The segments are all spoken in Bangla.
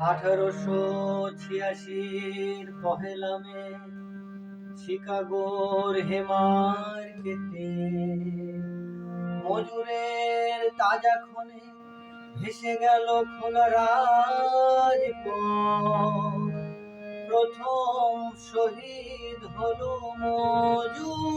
আঠারোশো ছিয়াশির পহেলা মে, শিকাগোর হেমার কেতে মজুরের তাজা খনে ভেসে গেল খোলা রাজপথ। প্রথম শহীদ হলো লাল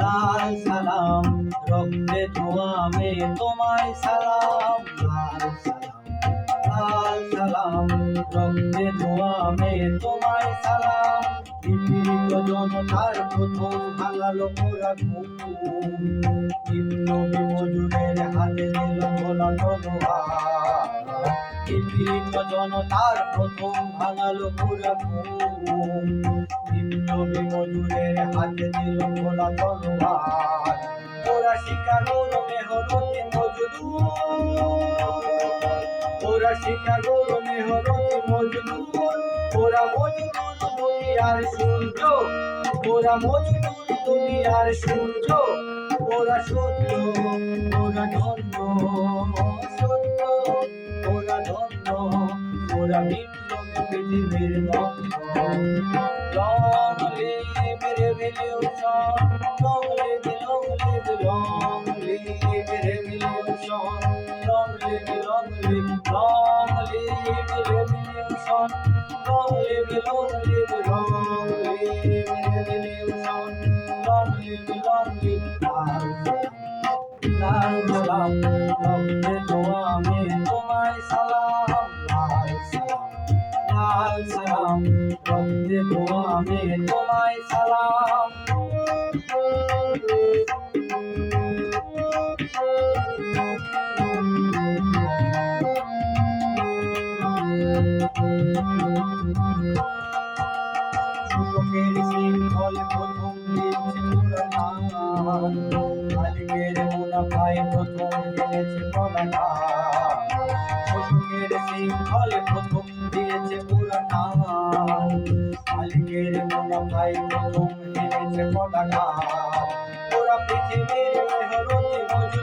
লাল সালাম, রক্তে সালাম। লাল লাল সালাম, রক্তে সালাম। পৃথিবীত জনতার প্রথম ভাঙালো মোরা ঘুম। নিম্ন মজুরের হাতে দিল তলোয়ার পৃথিবীত জনতার প্রথম ভাঙালো ঘুম নিম্ন মজুরের হাতে দিল ভোলা তলোয়ার। ওরা শিকাগোর মেহনতি মজদুর। ওরা শিকাগোর মেহনতি মজদুর। ওরা মজদুর দুনিয়ার সূর্য। ওরা মজদুর দুনিয়ার সূর্য। ওরা সত্য, ওরা ধন্য, সত্য। বিপ্লব পৃথিবীর ধন্য Long live revolution, long live, long live, long live revolution, long live, long live, long live revolution, long live, long live, long live revolution, long live, long live, লাল সালাম লাল সালাম রক্তে দোয়ামে তোমায় সালাম। শোষকের শৃঙ্খলে প্রথম দিয়েছে মুনাফায় প্রথম জেনেছে পরাণাম ওরা পৃথিবীর মেহরতি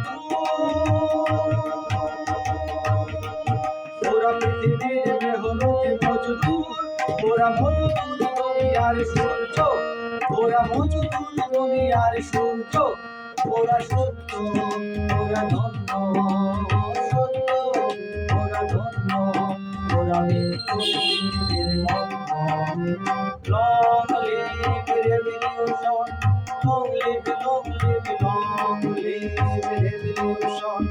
ওরা পৃথিবীর মেহনতি মজদুর। ওরা মজদুর দুনিয়ার সূর্য। ওরা মজদুর দুনিয়ার সূর্য। ওরা সত্য ওরা ধন্য। Long live revolution long live long live long live revolution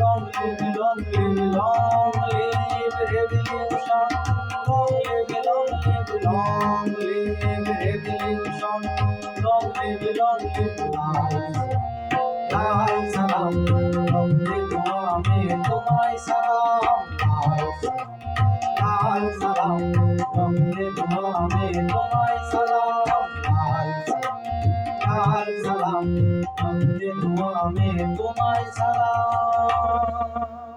long live, long live, long live revolution. Long live, long live, long live revolution. Long live, long live, লাল সালাম রক্তে দোয়ামে তোমায় সালাম লাল সালাম রক্তে দোয়ামে তোমায় সালাম। লাল সালাম রক্তে দোয়ামে তোমায় সালাম।